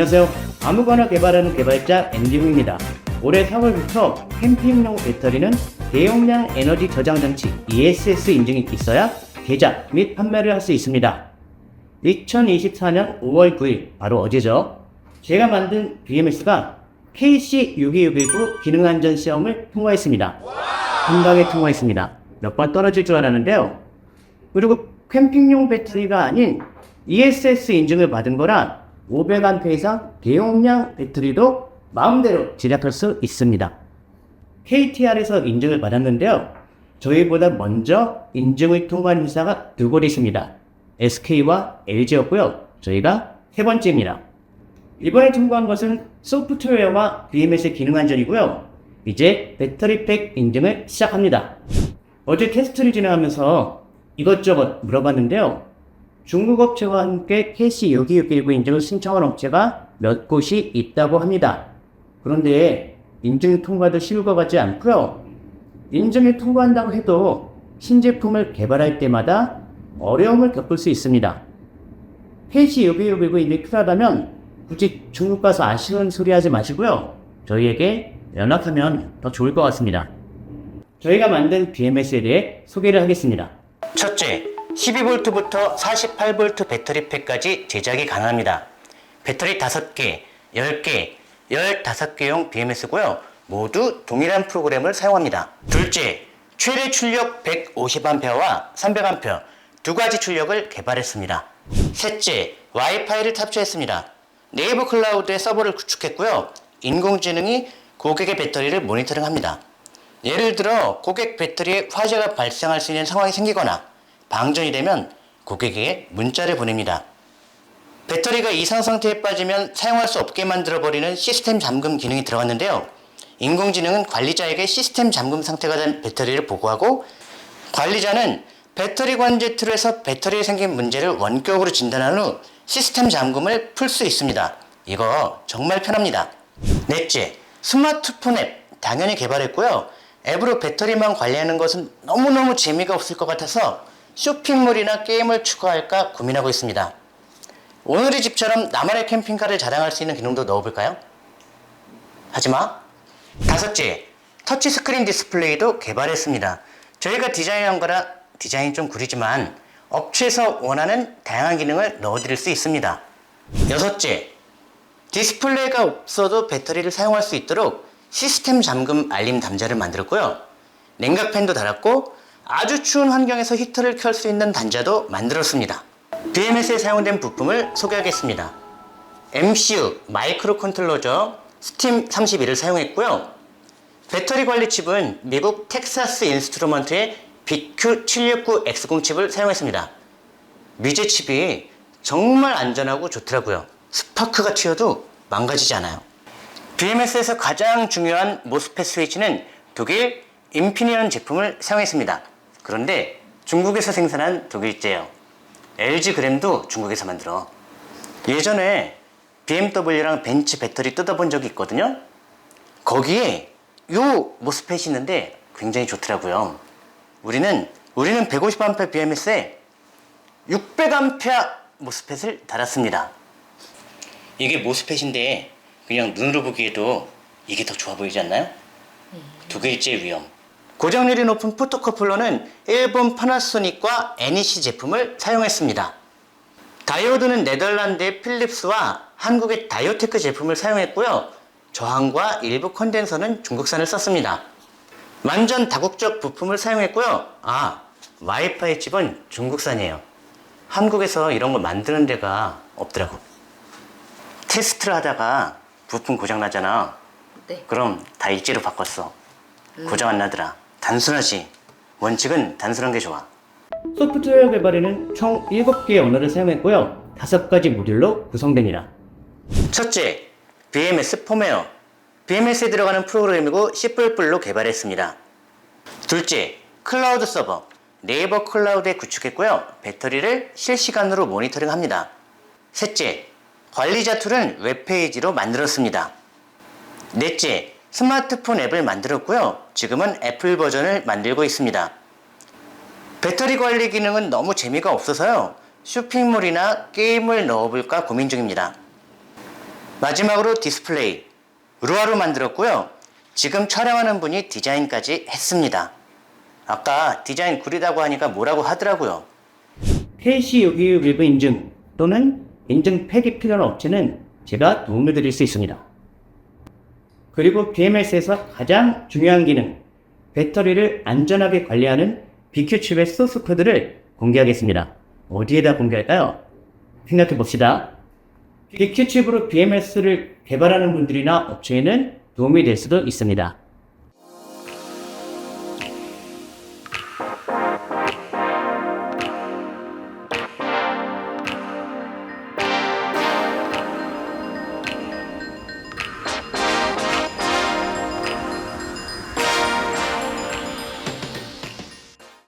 안녕하세요. 아무거나 개발하는 개발자 엔지무입니다. 올해 4월부터 캠핑용 배터리는 대용량 에너지 저장 장치 ESS 인증이 있어야 제작 및 판매를 할 수 있습니다. 2024년 5월 9일, 바로 어제죠. 제가 만든 BMS가 KC62619 기능안전 시험을 통과했습니다. 한 방에 통과했습니다. 몇 번 떨어질 줄 알았는데요. 그리고 캠핑용 배터리가 아닌 ESS 인증을 받은 거라 500A 이상 대용량 배터리도 마음대로 제작할 수 있습니다. KTR에서 인증을 받았는데요. 저희보다 먼저 인증을 통과한 회사가 두 곳 있습니다. SK와 LG였고요. 저희가 세 번째입니다. 이번에 통과한 것은 소프트웨어와 BMS의 기능 안전이고요. 이제 배터리팩 인증을 시작합니다. 어제 테스트를 진행하면서 이것저것 물어봤는데요. 중국 업체와 함께 KC6269 인증을 신청한 업체가 몇 곳이 있다고 합니다. 그런데 인증 통과도 쉬울 것 같지 않고요. 인증을 통과한다고 해도 신제품을 개발할 때마다 어려움을 겪을 수 있습니다. KC6269 이미 필요하다면 굳이 중국 가서 아쉬운 소리 하지 마시고요. 저희에게 연락하면 더 좋을 것 같습니다. 저희가 만든 BMS에 대해 소개를 하겠습니다. 첫째, 12V부터 48V 배터리팩까지 제작이 가능합니다. 배터리 5개, 10개, 15개용 BMS고요. 모두 동일한 프로그램을 사용합니다. 둘째, 최대 출력 150A와 300A 두 가지 출력을 개발했습니다. 셋째, 와이파이를 탑재했습니다. 네이버 클라우드에 서버를 구축했고요. 인공지능이 고객의 배터리를 모니터링합니다. 예를 들어 고객 배터리에 화재가 발생할 수 있는 상황이 생기거나 방전이 되면 고객에게 문자를 보냅니다. 배터리가 이상 상태에 빠지면 사용할 수 없게 만들어버리는 시스템 잠금 기능이 들어갔는데요. 인공지능은 관리자에게 시스템 잠금 상태가 된 배터리를 보고하고 관리자는 배터리 관제 툴에서 배터리에 생긴 문제를 원격으로 진단한 후 시스템 잠금을 풀 수 있습니다. 이거 정말 편합니다. 넷째, 스마트폰 앱 당연히 개발했고요. 앱으로 배터리만 관리하는 것은 너무너무 재미가 없을 것 같아서 쇼핑몰이나 게임을 추가할까 고민하고 있습니다. 오늘의 집처럼 나만의 캠핑카를 자랑할 수 있는 기능도 넣어볼까요? 하지마. 다섯째, 터치 스크린 디스플레이도 개발했습니다. 저희가 디자인한 거라 디자인 좀 구리지만 업체에서 원하는 다양한 기능을 넣어드릴 수 있습니다. 여섯째, 디스플레이가 없어도 배터리를 사용할 수 있도록 시스템 잠금 알림 단자를 만들었고요. 냉각팬도 달았고 아주 추운 환경에서 히터를 켤 수 있는 단자도 만들었습니다. BMS에 사용된 부품을 소개하겠습니다. MCU 마이크로 컨트롤러죠. 스팀 31을 사용했고요. 배터리 관리 칩은 미국 텍사스 인스트루먼트의 BQ769X0 칩을 사용했습니다. 미제 칩이 정말 안전하고 좋더라고요. 스파크가 튀어도 망가지지 않아요. BMS에서 가장 중요한 모스펫 스위치는 독일 인피니언 제품을 사용했습니다. 그런데 중국에서 생산한 독일제예요. LG 그램도 중국에서 만들어. 예전에 BMW랑 벤츠 배터리 뜯어본 적이 있거든요. 거기에 요 모스펫이 있는데 굉장히 좋더라고요. 우리는 우리는 150A BMS에 600A 모스펫을 달았습니다. 이게 모스펫인데 그냥 눈으로 보기에도 이게 더 좋아 보이지 않나요? 두 개일째 위험. 고정률이 높은 포토커플러는 일본 파나소닉과 NEC 제품을 사용했습니다. 다이오드는 네덜란드의 필립스와 한국의 다이오테크 제품을 사용했고요. 저항과 일부 컨덴서는 중국산을 썼습니다. 완전 다국적 부품을 사용했고요. 아, 와이파이 칩은 중국산이에요. 한국에서 이런 거 만드는 데가 없더라고. 테스트를 하다가 부품 고장 나잖아. 네. 그럼 다 일제로 바꿨어. 고장 안 나더라. 단순하지. 원칙은 단순한 게 좋아. 소프트웨어 개발에는 총 7개의 언어를 사용했고요. 5가지 모듈로 구성됩니다. 첫째, BMS 폼웨어. BMS에 들어가는 프로그램이고 C++로 개발했습니다. 둘째, 클라우드 서버. 네이버 클라우드에 구축했고요. 배터리를 실시간으로 모니터링 합니다. 셋째, 관리자 툴은 웹페이지로 만들었습니다. 넷째, 스마트폰 앱을 만들었고요. 지금은 애플 버전을 만들고 있습니다. 배터리 관리 기능은 너무 재미가 없어서요. 쇼핑몰이나 게임을 넣어볼까 고민 중입니다. 마지막으로 디스플레이. 루아로 만들었고요. 지금 촬영하는 분이 디자인까지 했습니다. 아까 디자인 구리다고 하니까 뭐라고 하더라고요. 폐시 요기 리뷰 인증 또는 인증 팩이 필요한 업체는 제가 도움을 드릴 수 있습니다. 그리고 BMS에서 가장 중요한 기능, 배터리를 안전하게 관리하는 BQ칩의 소스 코드를 공개하겠습니다. 어디에다 공개할까요? 생각해 봅시다. BQ칩으로 BMS를 개발하는 분들이나 업체에는 도움이 될 수도 있습니다.